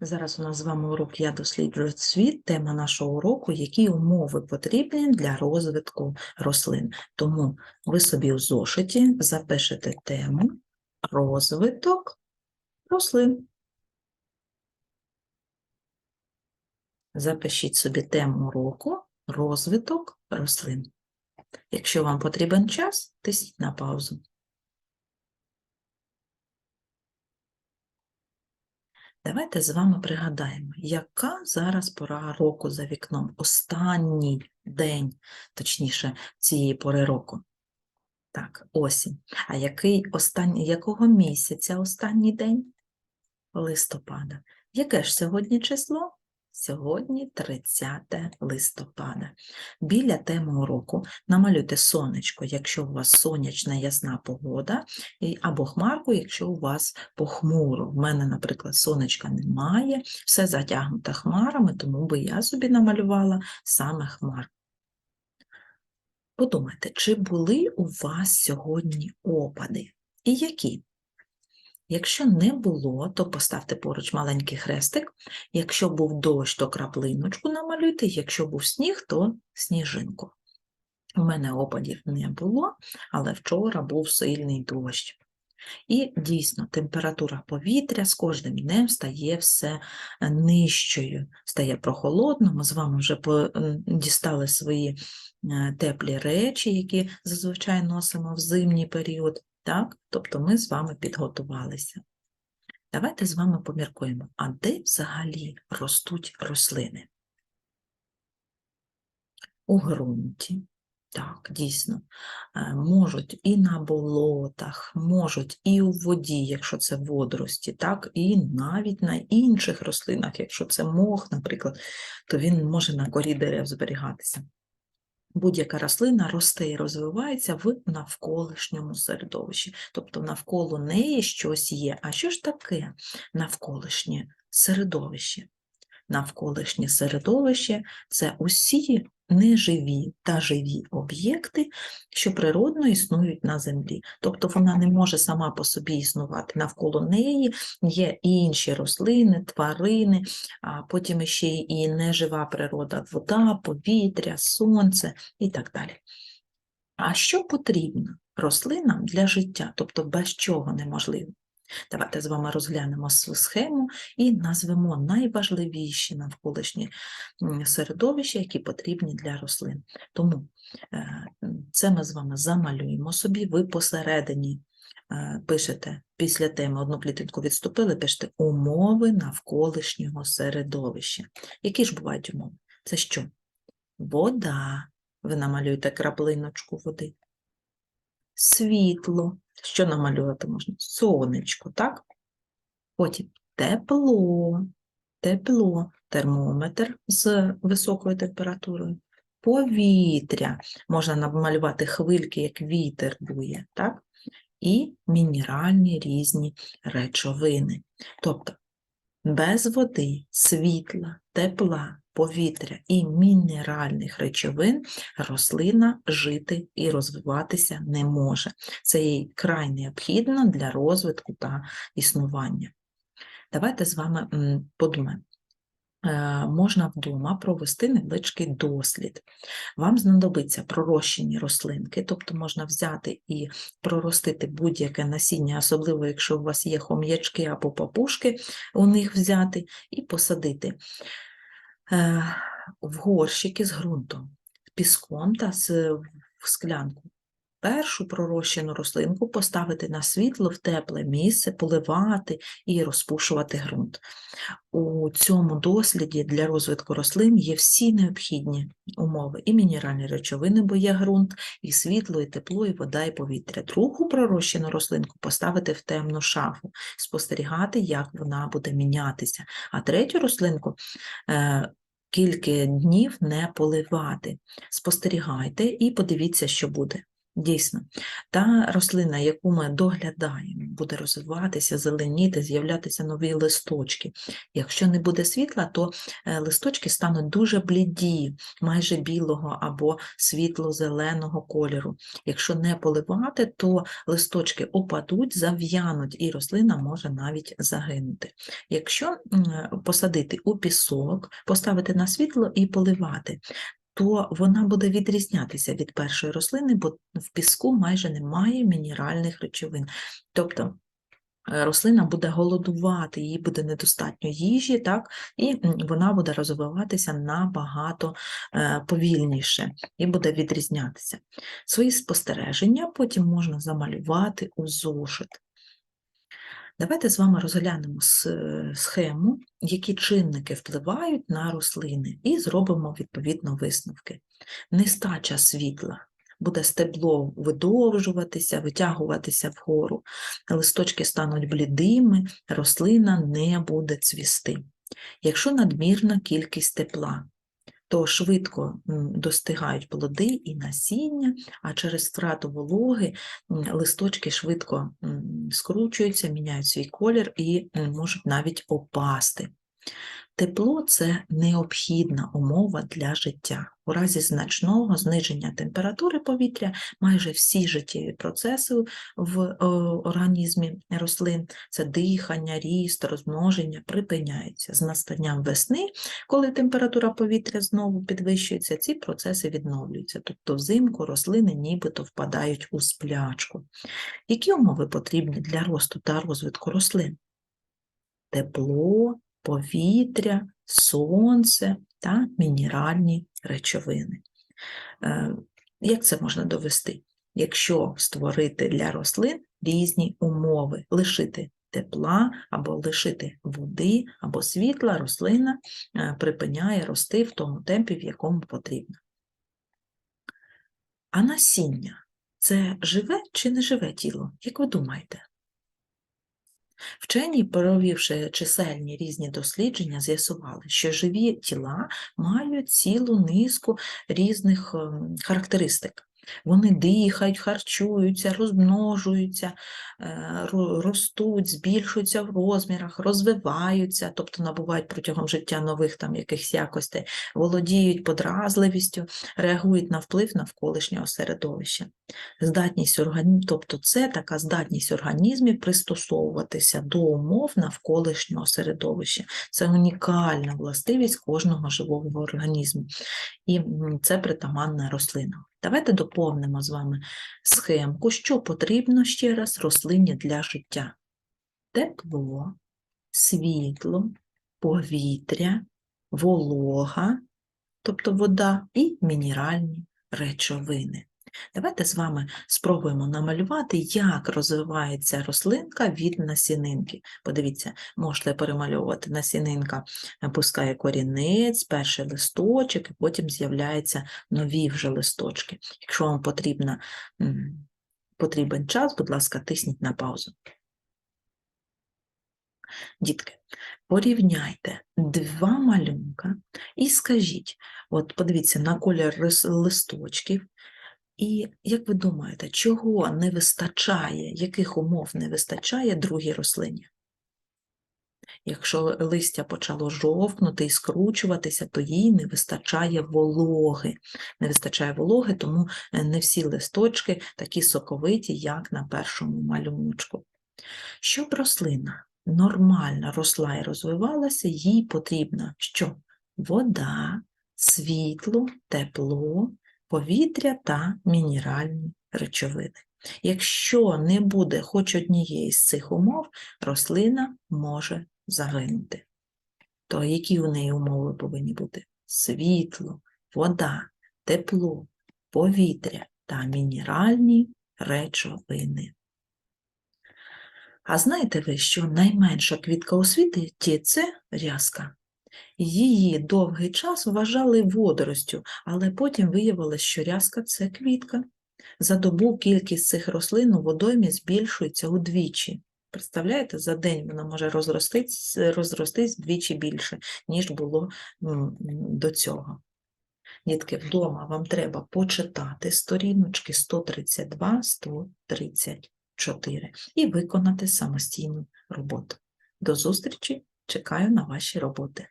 Зараз у нас з вами урок Я досліджую світ. Тема нашого уроку які умови потрібні для розвитку рослин. Тому ви собі в зошиті запишете тему розвиток рослин. Запишіть собі тему уроку розвиток рослин. Якщо вам потрібен час, тисніть на паузу. Давайте з вами пригадаємо, яка зараз пора року за вікном, останній день, точніше, цієї пори року. Так, осінь. А який останній, якого місяця останній день? Листопада. Яке ж сьогодні число? Сьогодні 30 листопада. Біля теми уроку намалюйте сонечко, якщо у вас сонячна ясна погода, або хмарку, якщо у вас похмуро. В мене, наприклад, сонечка немає, все затягнуто хмарами, тому би я собі намалювала саме хмар. Подумайте, чи були у вас сьогодні опади? І які? Якщо не було, то поставте поруч маленький хрестик. Якщо був дощ, то краплиночку намалюйте, якщо був сніг, то сніжинку. У мене опадів не було, але вчора був сильний дощ. І дійсно температура повітря з кожним днем стає все е, нижчою, стає прохолодно. Ми з вами вже дістали свої е, теплі речі, які зазвичай носимо в зимній період. Так? Тобто ми з вами підготувалися. Давайте з вами поміркуємо, а де взагалі ростуть рослини? У ґрунті. Так, дійсно, Е, можуть і на болотах, можуть і у воді, якщо це водорості, так, і навіть на інших рослинах, якщо це мох, наприклад, то він може на корі дерев зберігатися. Будь-яка рослина росте і розвивається в навколишньому середовищі, тобто навколо неї щось є. А що ж таке навколишнє середовище? Навколишнє середовище це усі неживі та живі об'єкти, що природно існують на землі. Тобто вона не може сама по собі існувати. Навколо неї є і інші рослини, тварини, а потім ще і нежива природа, вода, повітря, сонце і так далі. А що потрібно рослинам для життя, тобто без чого неможливо? Давайте з вами розглянемо схему і назвемо найважливіші навколишні середовища, які потрібні для рослин. Тому е, це ми з вами замалюємо собі. Ви посередині е, пишете після теми одну клітинку відступили, пишете умови навколишнього середовища. Які ж бувають умови? Це що? Вода. Ви намалюєте краплиночку води. Світло. Що намалювати можна? Сонечко, так? Потім тепло, тепло, термометр з високою температурою, повітря. Можна намалювати хвильки, як вітер дує, так? І мінеральні різні речовини. Тобто без води, світла, тепла, повітря і мінеральних речовин рослина жити і розвиватися не може. Це їй край необхідно для розвитку та існування. Давайте з вами подумаємо. Е, Можна вдома провести невеличкий дослід. Вам знадобиться пророщені рослинки, тобто можна взяти і проростити будь-яке насіння, особливо якщо у вас є хом'ячки або папушки, у них взяти і посадити в горщики з ґрунтом, піском та з, склянку. Першу пророщену рослинку поставити на світло в тепле місце, поливати і розпушувати ґрунт. У цьому досліді для розвитку рослин є всі необхідні умови і мінеральні речовини, бо є ґрунт, і світло, і тепло, і вода, і повітря. Другу пророщену рослинку поставити в темну шафу, спостерігати, як вона буде мінятися. А третю рослинку е, кілька днів не поливати. Спостерігайте і подивіться, що буде. Дійсно, та рослина, яку ми доглядаємо, буде розвиватися, зеленіти, з'являтися нові листочки. Якщо не буде світла, то е, листочки стануть дуже бліді, майже білого або світло-зеленого кольору. Якщо не поливати, то листочки опадуть, зав'януть, і рослина може навіть загинути. Якщо посадити у пісок, поставити на світло і поливати, то вона буде відрізнятися від першої рослини, бо в піску майже немає мінеральних речовин. Тобто е, рослина буде голодувати, їй буде недостатньо їжі, так, і вона буде розвиватися набагато е, повільніше і буде відрізнятися. Свої спостереження потім можна замалювати у зошит. Давайте з вами розглянемо схему, які чинники впливають на рослини, і зробимо відповідно висновки. Нестача світла. Буде стебло видовжуватися, витягуватися вгору, листочки стануть блідими, рослина не буде цвісти. Якщо надмірна кількість тепла, то швидко достигають плоди і насіння, а через втрату вологи листочки швидко скручуються, міняють свій колір і можуть навіть опасти. Тепло це необхідна умова для життя. У разі значного зниження температури повітря майже всі життєві процеси в е, організмі рослин це дихання, ріст, розмноження припиняються. З настанням весни, коли температура повітря знову підвищується, ці процеси відновлюються. Тобто взимку рослини нібито впадають у сплячку. Які умови потрібні для росту та розвитку рослин? Тепло, повітря, сонце та мінеральні речовини. Е, Як це можна довести? Якщо створити для рослин різні умови, лишити тепла або лишити води або світла, рослина е, припиняє рости в тому темпі, в якому потрібно. А насіння це живе чи не живе тіло? Як ви думаєте? Вчені, провівши чисельні різні дослідження, з'ясували, що живі тіла мають цілу низку різних ем, характеристик. Вони дихають, харчуються, розмножуються, е, ростуть, збільшуються в розмірах, розвиваються, тобто набувають протягом життя нових там якихось якостей, володіють подразливістю, реагують на вплив навколишнього середовища. Здатність організму, тобто це така здатність організмів пристосовуватися до умов навколишнього середовища. Це унікальна властивість кожного живого організму. І це притаманна рослина. Давайте доповнимо з вами схемку, що потрібно ще раз рослині для життя. Тепло, світло, повітря, волога, тобто вода і мінеральні речовини. Давайте з вами спробуємо намалювати, як розвивається рослинка від насінинки. Подивіться, можете перемальовувати насінинка, пускає корінець, перший листочок, і потім з'являються нові вже листочки. Якщо вам потрібна, потрібен час, будь ласка, тисніть на паузу. Дітки, порівняйте два малюнка і скажіть, от подивіться на колір листочків, і як ви думаєте, чого не вистачає, яких умов не вистачає другій рослині? Якщо листя почало жовкнути і скручуватися, то їй не вистачає вологи. Не вистачає вологи, тому е, не всі листочки такі соковиті, як на першому малюночку. Щоб рослина нормально росла і розвивалася, їй потрібна що? Вода, світло, тепло, повітря та мінеральні речовини. Якщо не буде хоч однієї з цих умов, рослина може загинути. То які у неї умови повинні бути? Світло, вода, тепло, повітря та мінеральні речовини. А знаєте ви, що найменша квітка у світі – це рязка. Її довгий час вважали водоростю, але потім виявилось, що рязка – це квітка. За добу кількість цих рослин у водоймі збільшується удвічі. Представляєте, за день вона може розростись, розростись вдвічі більше, ніж було до цього. Дітки, вдома вам треба почитати сторіночки 132-134 і виконати самостійну роботу. До зустрічі! Чекаю на ваші роботи.